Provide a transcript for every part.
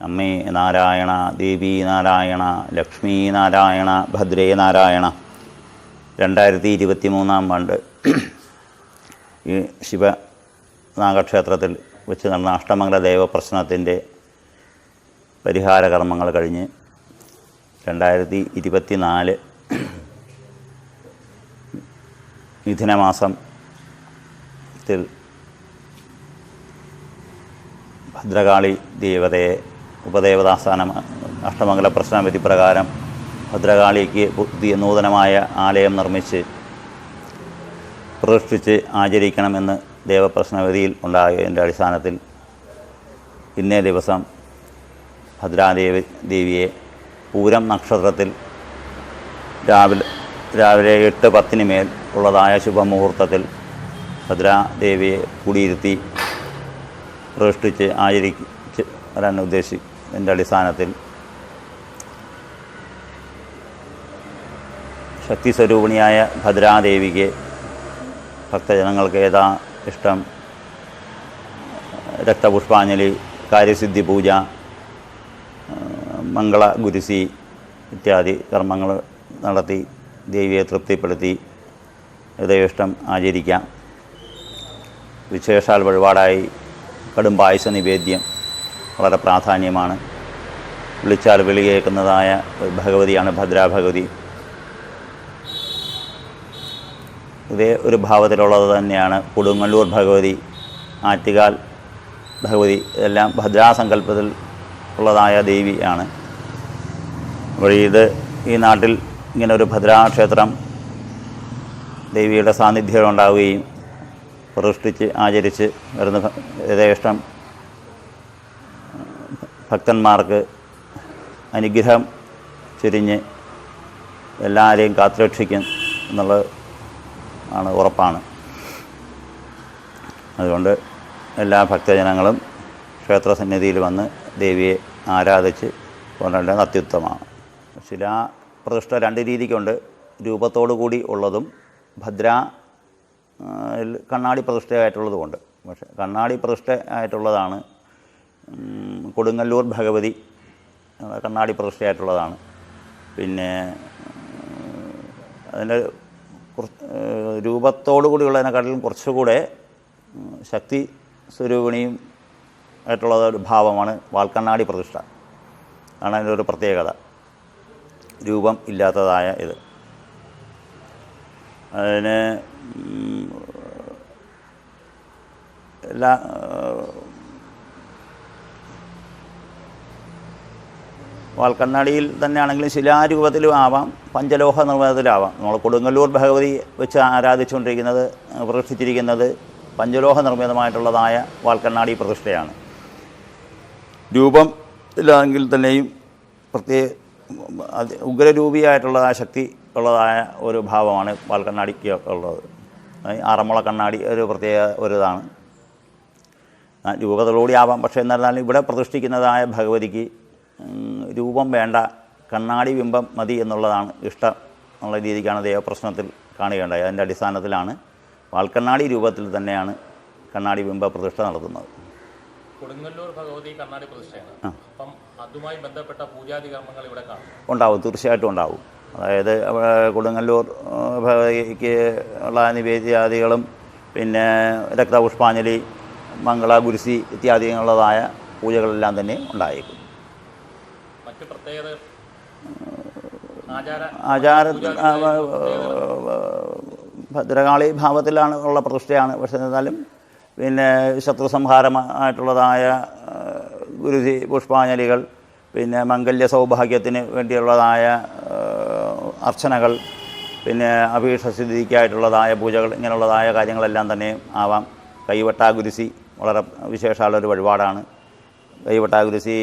അമ്മേ നാരായണ ദേവി നാരായണ ലക്ഷ്മി നാരായണ ഭദ്രേ നാരായണ. രണ്ടായിരത്തി ഇരുപത്തി മൂന്നാം ആണ്ട് ഈ ശിവ നാഗക്ഷേത്രത്തിൽ വെച്ച് നടന്ന അഷ്ടമംഗല ദേവപ്രശ്നത്തിന്റെ പരിഹാര കർമ്മങ്ങൾ കഴിഞ്ഞ് രണ്ടായിരത്തി ഇരുപത്തി നാല് മിഥുനമാസത്തിൽ ഭദ്രകാളി ദേവതയെ ഉപദേവതാസ്ഥാനം അഷ്ടമംഗല പ്രശ്നവിധി പ്രകാരം ഭദ്രകാളിക്ക് പുതിയ നൂതനമായ ആലയം നിർമ്മിച്ച് പ്രതിഷ്ഠിച്ച് ആചരിക്കണമെന്ന് ദേവപ്രശ്നവിധിയിൽ ഉണ്ടായതിന്റെ അടിസ്ഥാനത്തിൽ ഇന്നേ ദിവസം ഭദ്രാദേവി ദേവിയെ പൂരം നക്ഷത്രത്തിൽ രാവിലെ രാവിലെ എട്ട് പത്തിന് മേൽ ഉള്ളതായ ശുഭമുഹൂർത്തത്തിൽ ഭദ്രാദേവിയെ കൂടിയിരുത്തി പ്രതിഷ്ഠിച്ച് ആചരിച്ച് വരാൻ ഉദ്ദേശിച്ചതിന്റെ അടിസ്ഥാനത്തിൽ. ശക്തി സ്വരൂപിണിയായ ഭദ്രാദേവിക്ക് ഭക്തജനങ്ങൾക്ക് ഏതാ ഇഷ്ടം? രക്തപുഷ്പാഞ്ജലി കാര്യസിദ്ധി പൂജ മംഗള ഗുരുസി ഇത്യാദി കർമ്മങ്ങൾ നടത്തി ദേവിയെ തൃപ്തിപ്പെടുത്തി ഹൃദയഷ്ടം ആചരിക്കാം. വിശേഷാൽ വഴിപാടായി കടും പായസ നിവേദ്യം. വളരെ പ്രാധാന്യമാണ്. വിളിച്ചാൽ വിളി കേൾക്കുന്നതായ ഒരു ഭഗവതിയാണ് ഭദ്രാഭഗവതി. ഇതേ ഒരു ഭാവത്തിലുള്ളത് തന്നെയാണ് കൊടുങ്ങല്ലൂർ ഭഗവതി ആറ്റുകാൽ ഭഗവതി. ഇതെല്ലാം ഭദ്രാസങ്കല്പത്തിൽ ഉള്ളതായ ദേവിയാണ് അപ്പോൾ ഇത് ഈ നാട്ടിൽ ഇങ്ങനെ ഒരു ഭദ്രാക്ഷേത്രം ദേവിയുടെ സാന്നിധ്യം ഉണ്ടാവുകയും പ്രതിഷ്ഠിച്ച് ആചരിച്ച് വരുന്ന യഥേഷ്ടം ഭക്തന്മാർക്ക് അനുഗ്രഹം ചൊരിഞ്ഞ് എല്ലാവരെയും കാത്തുരക്ഷിക്കും എന്നുള്ളത് ആണ് ഉറപ്പാണ്. അതുകൊണ്ട് എല്ലാ ഭക്തജനങ്ങളും ക്ഷേത്ര സന്നിധിയിൽ വന്ന് ദേവിയെ ആരാധിച്ച് കൊണ്ടേണ്ടത് അത്യുത്തമാണ് ശിലാപ്രതിഷ്ഠ രണ്ട് രീതിക്കുണ്ട്. രൂപത്തോടു കൂടി ഉള്ളതും ഭദ്ര കണ്ണാടി പ്രതിഷ്ഠയായിട്ടുള്ളതുമുണ്ട് പക്ഷേ കണ്ണാടി പ്രതിഷ്ഠ ആയിട്ടുള്ളതാണ് കൊടുങ്ങല്ലൂർ ഭഗവതി കണ്ണാടി പ്രതിഷ്ഠയായിട്ടുള്ളതാണ്. പിന്നെ അതിന്റെ രൂപത്തോടു കൂടിയുള്ളതിനെക്കാട്ടിലും കുറച്ചുകൂടെ ശക്തി സ്വരൂപിണിയും ആയിട്ടുള്ള ഒരു ഭാവമാണ് വാൽക്കണ്ണാടി പ്രതിഷ്ഠ. ആണ് അതിന്റെ ഒരു പ്രത്യേകത. രൂപം ഇല്ലാത്തതായ ഇത്. അതിന് എല്ലാ വാൽക്കണ്ണാടിയിൽ തന്നെയാണെങ്കിലും ശിലാരൂപത്തിലും ആവാം പഞ്ചലോഹ നിർമ്മിതത്തിലാവാം നമ്മൾ കൊടുങ്ങല്ലൂർ ഭഗവതി വെച്ച് ആരാധിച്ചുകൊണ്ടിരിക്കുന്നത് പ്രതിഷ്ഠിച്ചിരിക്കുന്നത് പഞ്ചലോഹ നിർമ്മിതമായിട്ടുള്ളതായ വാൽക്കണ്ണാടി പ്രതിഷ്ഠയാണ്. രൂപം ഇല്ലാതെങ്കിൽ തന്നെയും പ്രത്യേക ഉഗ്രരൂപിയായിട്ടുള്ള ഉഗ്രരൂപിയായിട്ടുള്ളതായ ശക്തി ഉള്ളതായ ഒരു ഭാവമാണ് വാൽക്കണ്ണാടിക്ക് ഉള്ളത്. ആറന്മുള കണ്ണാടി ഒരു പ്രത്യേക ഒരു ഇതാണ് ആ, രൂപത്തോടുകൂടി ആവാം പക്ഷേ എന്നിരുന്നാലും ഇവിടെ പ്രതിഷ്ഠിക്കുന്നതായ ഭഗവതിക്ക് രൂപം വേണ്ട കണ്ണാടി ബിംബം മതി എന്നുള്ളതാണ് ഇഷ്ടം എന്നുള്ള രീതിക്കാണ് ദേവപ്രശ്നത്തിൽ കാണുകയുണ്ടായത്. അതിന്റെ അടിസ്ഥാനത്തിലാണ് വാൽക്കണ്ണാടി രൂപത്തിൽ തന്നെയാണ് കണ്ണാടി ബിംബ പ്രതിഷ്ഠ നടത്തുന്നത്. കൊടുങ്ങല്ലൂർ ഭഗവതി കണ്ണാടി പ്രതിഷ്ഠയാണ്. അപ്പം അതുമായി ബന്ധപ്പെട്ട പൂജാതി കർമ്മങ്ങൾ ഇവിടെ കാണും. ഉണ്ടാവും തീർച്ചയായിട്ടും ഉണ്ടാവും. അതായത് കൊടുങ്ങല്ലൂർ ഭഗവതിക്ക് ഉള്ള നിവേദ്യാദികളും പിന്നെ രക്തപുഷ്പാഞ്ജലി മംഗള ഗുരുസി ഇത്യാദികളുള്ളതായ പൂജകളെല്ലാം തന്നെ ഉണ്ടായേക്കും. മറ്റു പ്രത്യേകത? ആചാര ഭദ്രകാളി ഭാവത്തിലാണ് ഉള്ള പ്രതിഷ്ഠയാണ്. പക്ഷെ എന്നാലും പിന്നെ ശത്രു സംഹാരമായിട്ടുള്ളതായ ആ, ഗുരുതി പുഷ്പാഞ്ജലികൾ പിന്നെ മംഗല്യ സൗഭാഗ്യത്തിന് വേണ്ടിയുള്ളതായ അർച്ചനകൾ പിന്നെ അഭീഷ്ടസിദ്ധിക്കായിട്ടുള്ളതായ പൂജകൾ ഇങ്ങനെയുള്ളതായ കാര്യങ്ങളെല്ലാം തന്നെ ആവാം. കൈവട്ടാ ഗുരുസി വളരെ വിശേഷമുള്ളൊരു വഴിപാടാണ്. കൈവട്ട ഗുരുസി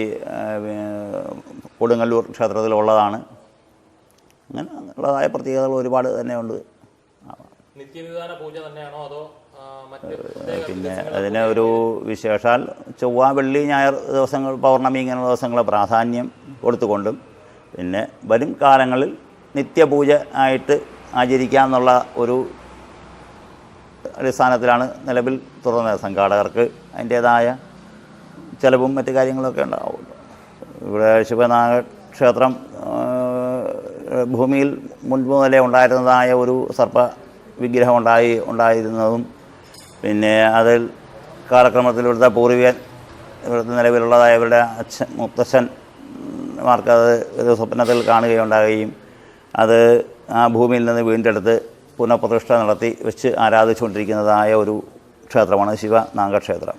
കൊടുങ്ങല്ലൂർ ക്ഷേത്രത്തിലുള്ളതാണ്. അങ്ങനെ ഉള്ളതായ പ്രത്യേകതകൾ ഒരുപാട് തന്നെയുണ്ട്. പിന്നെ അതിന് ഒരു വിശേഷാൽ ചൊവ്വ വെള്ളി ഞായർ ദിവസങ്ങൾ പൗർണമി ഇങ്ങനെയുള്ള ദിവസങ്ങൾ പ്രാധാന്യം കൊടുത്തുകൊണ്ടും പിന്നെ വരും കാലങ്ങളിൽ നിത്യപൂജ ആയിട്ട് ആചരിക്കാമെന്നുള്ള ഒരു അടിസ്ഥാനത്തിലാണ് നിലവിൽ തുറന്നത് സംഘാടകർക്ക് അതിന്റേതായ ചിലവും മറ്റു കാര്യങ്ങളൊക്കെ ഉണ്ടാവുള്ളൂ ഇവിടെ ശിവനാഗ ക്ഷേത്രം ഭൂമിയിൽ മുൻപ് മുതലേ ഉണ്ടായിരുന്നതായ ഒരു സർപ്പ വിഗ്രഹം ഉണ്ടായി ഉണ്ടായിരുന്നതും പിന്നെ അതിൽ കാലക്രമത്തിൽ ഇവിടുത്തെ പൂർവികൻ ഇവിടുത്തെ നിലവിലുള്ളതായ ഇവരുടെ അച്ഛൻ മുത്തച്ഛൻ മാർക്കത് ഒരു സ്വപ്നത്തിൽ കാണുകയുണ്ടാകുകയും അത് ആ ഭൂമിയിൽ നിന്ന് വീണ്ടെടുത്ത് പുനഃപ്രതിഷ്ഠ നടത്തി വെച്ച് ആരാധിച്ചുകൊണ്ടിരിക്കുന്നതായ ഒരു ക്ഷേത്രമാണ് ശിവനാഗക്ഷേത്രം.